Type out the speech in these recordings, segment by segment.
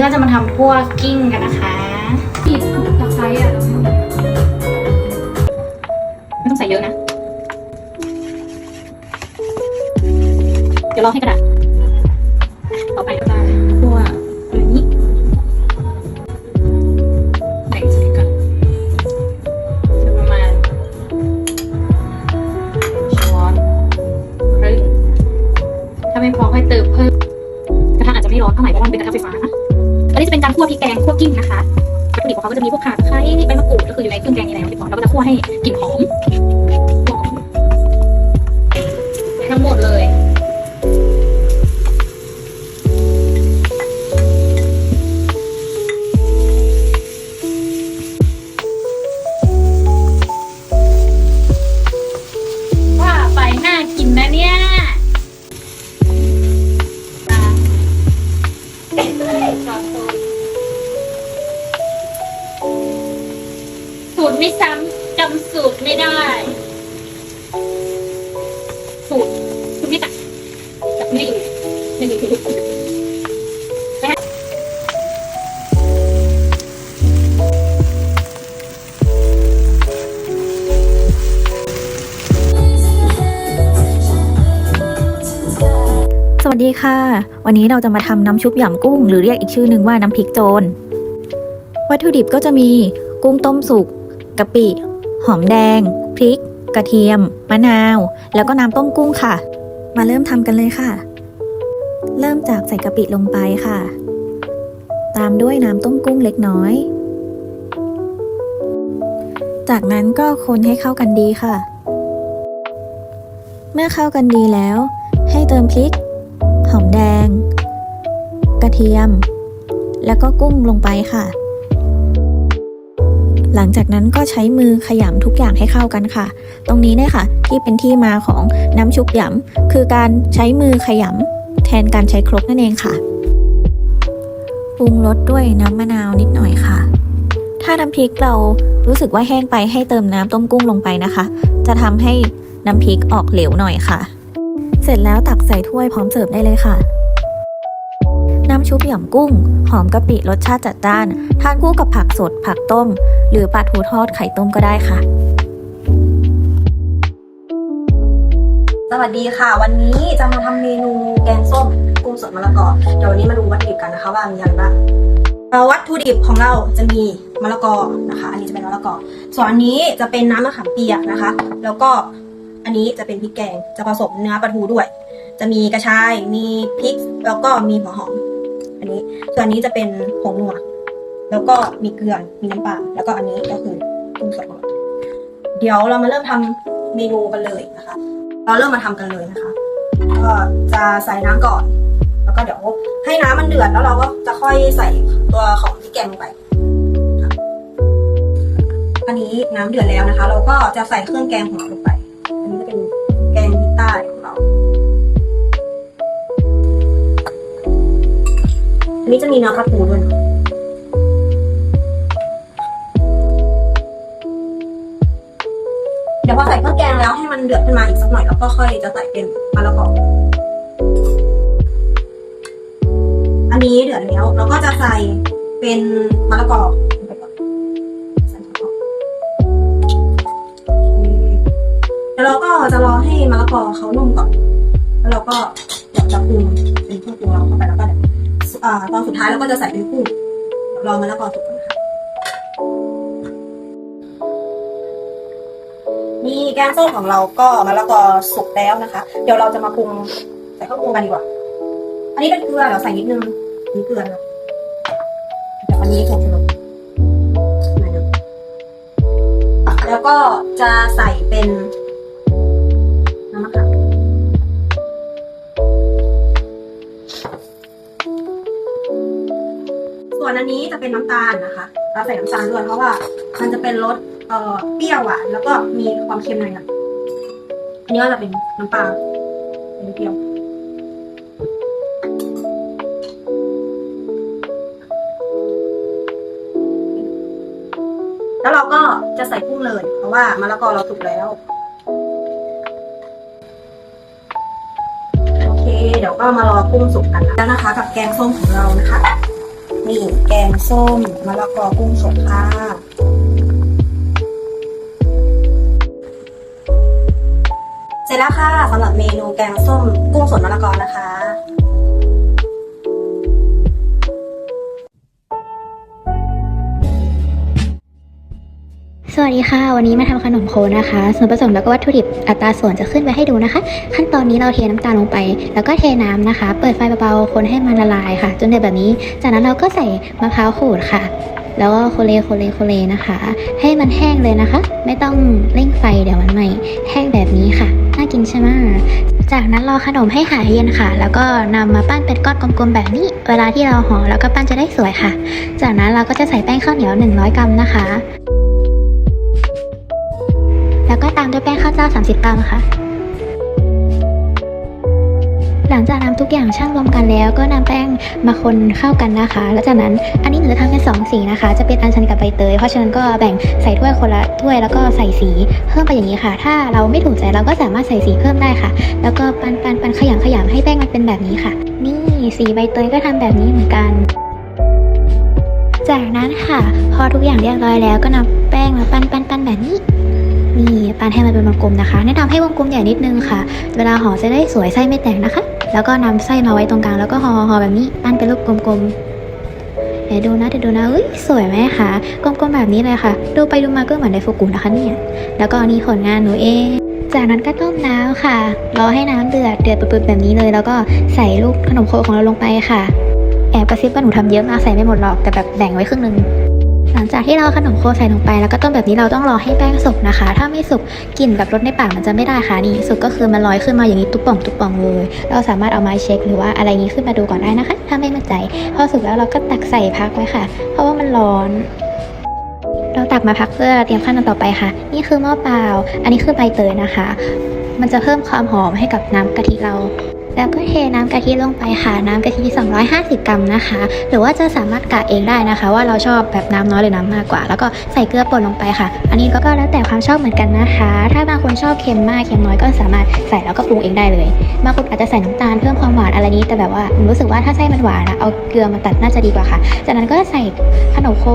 เราจะมาทำพวกกิ้งกันนะคะผิดตะไคร้อะไม่ต้องใส่เยอะนะ เดี๋ยวรอให้กระดาษต่อไปก็จะพวกอันนี้แบ่งสีกันจะประมาณช้อนครึ่งถ้าไม่พอค่อยเติมเพิ่ม ไม่ร้อนเท่าไหร่เพราะว่ามันเป็นกระทะไฟฟ้านะอันนี้จะเป็นการคั่วพริกแกงคั่วกิ้งนะคะวัตถุดิบของเขาก็จะมีพวกข่าตะไคร้ใบมะกรูดก็คืออยู่ในเครื่องแกงนี่แหละที่บอกแล้วก็จะคั่วให้กลิ่นหอมทั้งหมดเลย ไม่ซ้ำจำสูตรไม่ได้ สูตรสูตรไม่ตัดจับไม่อยู่ไม่อยู่สวัสดีค่ะ วันนี้เราจะมาทำน้ำชุบหยำกุ้ง หรือเรียกอีกชื่อหนึ่งว่าน้ำพริกโจร วัตถุดิบก็จะมีกุ้งต้มสุก กะปิ หอมแดง พริก กระเทียม มะนาว แล้วก็น้ำต้มกุ้งค่ะ มาเริ่มทำกันเลยค่ะ เริ่มจากใส่กะปิลงไปค่ะ ตามด้วยน้ำต้มกุ้งเล็กน้อย จากนั้นก็คนให้เข้ากันดีค่ะ เมื่อเข้ากันดีแล้ว ให้เติมพริก หอมแดง กระเทียม แล้วก็กุ้งลงไปค่ะ หลังจากนั้นก็ใช้มือขยำทุกอย่างให้เข้ากันค่ะ ตรงนี้เนี่ยค่ะ ที่เป็นที่มาของน้ำชุบหยำคือการใช้มือขยำแทนการใช้ครกนั่นเองค่ะปรุงรสด้วยน้ำมะนาวนิดหน่อยค่ะ ถ้าน้ำพริกเรารู้สึกว่าแห้งไปให้เติมน้ำต้มกุ้งลงไปนะคะ จะทำให้น้ำพริกออกเหลวหน่อยค่ะ เสร็จแล้วตักใส่ถ้วยพร้อมเสิร์ฟได้เลยค่ะน้ำชุบหยำกุ้ง หอมกะปิรสชาติจัดจ้าน ทานคู่กับผักสด ผักต้ม หรือปลาทูทอดไข่ต้มก็ได้ค่ะ สวัสดีค่ะ วันนี้จะมาทำเมนูแกงส้มกุ้งสดมะละกอเดี๋ยววันนี้มาดูวัตถุดิบกันนะคะว่ามีอะไรบ้างวัตถุดิบของเราจะมีมะละกอนะคะ อันนี้จะเป็นมะละกอ ส่วนอันนี้จะเป็นน้ำมะขามเปียกนะคะ แล้วก็อันนี้จะเป็นพริกแกง จะผสมเนื้อปลาทูด้วย จะมีกระชาย มีพริก แล้วก็มีหัวหอม อันนี้ ส่วนนนี้จะเป็นผงนัว แล้วก็มีเกลือ มีน้ำปลา แล้วก็อันนี้ก็คือกุ้งสดของเราเดี๋ยวเรามาเริ่มทำเมนูกันเลยนะคะ เราเริ่มมาทำกันเลยนะคะ ก็จะใส่น้ำก่อน แล้วก็เดี๋ยวให้น้ำมันเดือดแล้วเราก็จะค่อยใส่ตัวของพริกแกงลงไปอันนี้น้ำเดือดแล้วนะคะ เราก็จะใส่เครื่องแกงของเราลงไป อันนี้จะเป็นแกงพริกใต้ของเราอันนี้จะมีเนื้อปลาทูด้วยนะ หน่อยแล้วก็ค่อยจะใส่เป็นมะละกออันนี้เดือดแล้วเราก็จะใส่เป็นมะละกอเคแล้วเราก็จะรอให้มะละกอเขานุ่มก่อน แล้วเราก็เดี๋ยวจะปรุงเป็นเครื่องปรุงเราเข้าไปแล้วก็อตอนสุดท้ายเราก็จะใส่เป็นกุ้งรอมะละกอสุกก่อน นะคะนี่แกงส้มของเราก็มะละกอสุกแล้วนะคะ เดี๋ยวเราจะมาปรุงใส่เครื่องปรุงกันดีกว่า อันนี้เป็นเกลือเดี๋ยวใส่นิดนึงนี่เกลือนะเดี๋ยวอันนี้ผงชูรสหน่อยนึงแล้วก็จะใส่เป็นน้ำมะขามส่วนอันนี้จะเป็นน้ำตาลนะคะ เราใส่น้ำตาลด้วยเพราะว่ามันจะเป็นรส เอ่อเปรี้ยวหวานแล้วก็มีความเค็มหน่อยนะอันนี้ก็จะเป็นน้ำปลาเป็นเปรี้ยวแล้วเราก็จะใส่กุ้งเลย เพราะว่ามะละกอเราสุกแล้ว โอเค เดี๋ยวก็มารอกุ้งสุกกันแล้วนะคะ กับแกงส้มของเรานะคะ นี่แกงส้มมะละกอกุ้งสดค่ะ สร็จแล้วค่ะสำหรับเมนูแกงส้มกุ้งสดมะละกอนะคะ สวัสดีค่ะ วันนี้มาทำขนมโคนะคะ ส่วนผสมแล้วก็วัตถุดิบอัตราส่วนจะขึ้นไปให้ดูนะคะ ขั้นตอนนี้เราเทน้ำตาลลงไป แล้วก็เทน้ำนะคะ เปิดไฟเบาๆคนให้มันละลายค่ะ จนเดือดแบบนี้ จากนั้นเราก็ใส่มะพร้าวขูดค่ะ แล้วก็โคเลโคเลโคเลนะคะ ให้มันแห้งเลยนะคะ ไม่ต้องเร่งไฟเดี๋ยวมันใหม่ แห้งแบบนี้ค่ะ น่ากินใช่ไหมจากนั้นรอขนมให้หายเย็นค่ะ แล้วก็นำมาปั้นเป็นก้อนกลมๆแบบนี้ เวลาที่เราห่อแล้วก็ปั้นจะได้สวยค่ะ จากนั้นเราก็จะใส่แป้งข้าวเหนียว 100 กรัมนะคะ แล้วก็ตามด้วยแป้งข้าวเจ้า 30 กรัมค่ะ หลังจากนำทุกอย่างช่างรวมกันแล้ว ก็นำแป้งมาคนเข้ากันนะคะ แล้วจากนั้นอันนี้หนูจะทำเป็นสองสีนะคะ จะเป็นอัญชันกับใบเตย เพราะฉะนั้นก็แบ่งใส่ถ้วยคนละถ้วยแล้วก็ใส่สีเพิ่มไปอย่างนี้ค่ะ ถ้าเราไม่ถูกใจเราก็สามารถใส่สีเพิ่มได้ค่ะ แล้วก็ปันปันปันขยำขยำให้แป้งมันเป็นแบบนี้ค่ะ นี่สีใบเตยก็ทำแบบนี้เหมือนกัน จากนั้นค่ะ พอทุกอย่างเรียบร้อยแล้วก็นำแป้งมาปั้นปั้นปั้นแบบนี้นี่ปั้นให้มันเป็นวงกลมนะคะ แนะนำให้วงกลมใหญ่นิดนึงค่ะ เวลาห่อจะได้สวยไส้ไม่แตกนะคะ แล้วก็นำไส้มาไว้ตรงกลางแล้วก็ห่อห่อแบบนี้ปั้นเป็นรูปกลมๆเดี๋ยวดูนะเดี๋ยวดูนะเอ้ยสวยไหมคะกลมๆแบบนี้เลยค่ะ ดูไปดูมาก็เหมือนไดฟูกุนะคะเนี่ยแล้วก็นี่ผลงานหนูเองจากนั้นก็ต้มน้ำค่ะ รอให้น้ำเดือด เดือดปุดๆแบบนี้เลย แล้วก็ใส่ลูกขนมโคของเราลงไปค่ะ แอบกระซิบว่าหนูทำเยอะมากใส่ไม่หมดหรอก แต่แบบแบ่งไว้ครึ่งหนึง หลังจากที่เราขนมโคใส่ลงไปแล้วก็ต้มแบบนี้เราต้องรอให้แป้งสุกนะคะ ถ้าไม่สุกกลิ่นแบบรสในปากมันจะไม่ได้ค่ะนี่สุกก็คือมันลอยขึ้นมาอย่างนี้ตุ๊บป่องตุ๊บป่องเลยเราสามารถเอามาเช็คหรือว่าอะไรนี้ขึ้นมาดูก่อนได้นะคะ ถ้าไม่มั่นใจพอสุกแล้วเราก็ตักใส่พักไว้ค่ะ เพราะว่ามันร้อนเราตักมาพักเพื่อเตรียมขั้นตอนต่อไปค่ะ นี่คือหม้อเปล่า อันนี้คือใบเตยนะคะ มันจะเพิ่มความหอมให้กับน้ำกะทิเรา แล้วก็เทน้ำกะทิลงไปค่ะ น้ำกะทิ 250 กรัมนะคะ หรือว่าจะสามารถกะเองได้นะคะ ว่าเราชอบแบบน้ำน้อยหรือน้ำมากกว่า แล้วก็ใส่เกลือป่นลงไปค่ะ อันนี้ก็แล้วแต่ความชอบเหมือนกันนะคะ ถ้าบางคนชอบเค็มมากเค็มน้อยก็สามารถใส่แล้วก็ปรุงเองได้เลยบางคนอาจจะใส่น้ำตาลเพิ่มความหวานอะไรนี้ แต่แบบว่าหนูรู้สึกว่าถ้าไส้มันหวานนะเอาเกลือมาตัดน่าจะดีกว่าค่ะ จากนั้นก็ใส่ขนมโค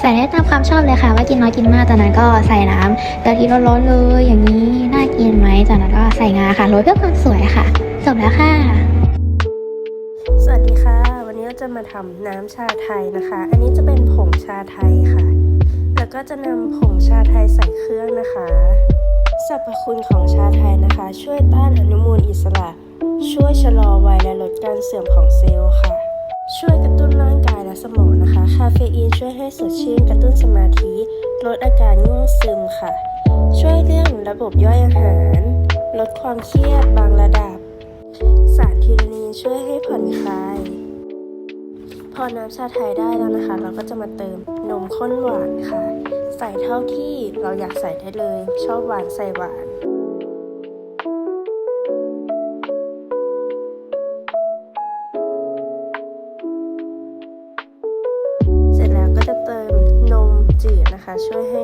ใส่ได้ตามความชอบเลยค่ะ ว่ากินน้อยกินมากจากนั้นก็ใส่น้ำกะทิร้อนๆเลย อย่างนี้น่ากินไหมจากนั้นก็ใส่งาค่ะโรยเพื่อความสวยค่ะ จบแล้วค่ะ สวัสดีค่ะ วันนี้เราจะมาทำน้ำชาไทยนะคะ อันนี้จะเป็นผงชาไทยค่ะ แล้วก็จะนำผงชาไทยใส่เครื่องนะคะสรรพคุณของชาไทยนะคะ ช่วยต้านอนุมูลอิสระ ช่วยชะลอวัยและลดการเสื่อมของเซลล์ค่ะ ช่วยกระตุ้นร่างกายและสมองนะคะ คาเฟอีนช่วยให้สดชื่นกระตุ้นสมาธิ ลดอาการง่วงซึมค่ะ ช่วยเรื่องระบบย่อยอาหาร ลดความเครียดบางระดับ สารทิโรนีช่วยให้ผ่อนคลาย พอน้ำชาไทยได้แล้วนะคะ เราก็จะมาเติมนมข้นหวานค่ะ ใส่เท่าที่เราอยากใส่ได้เลย ชอบหวานใส่หวานเสร็จแล้วก็จะเติมนมจืดนะคะ ช่วยให้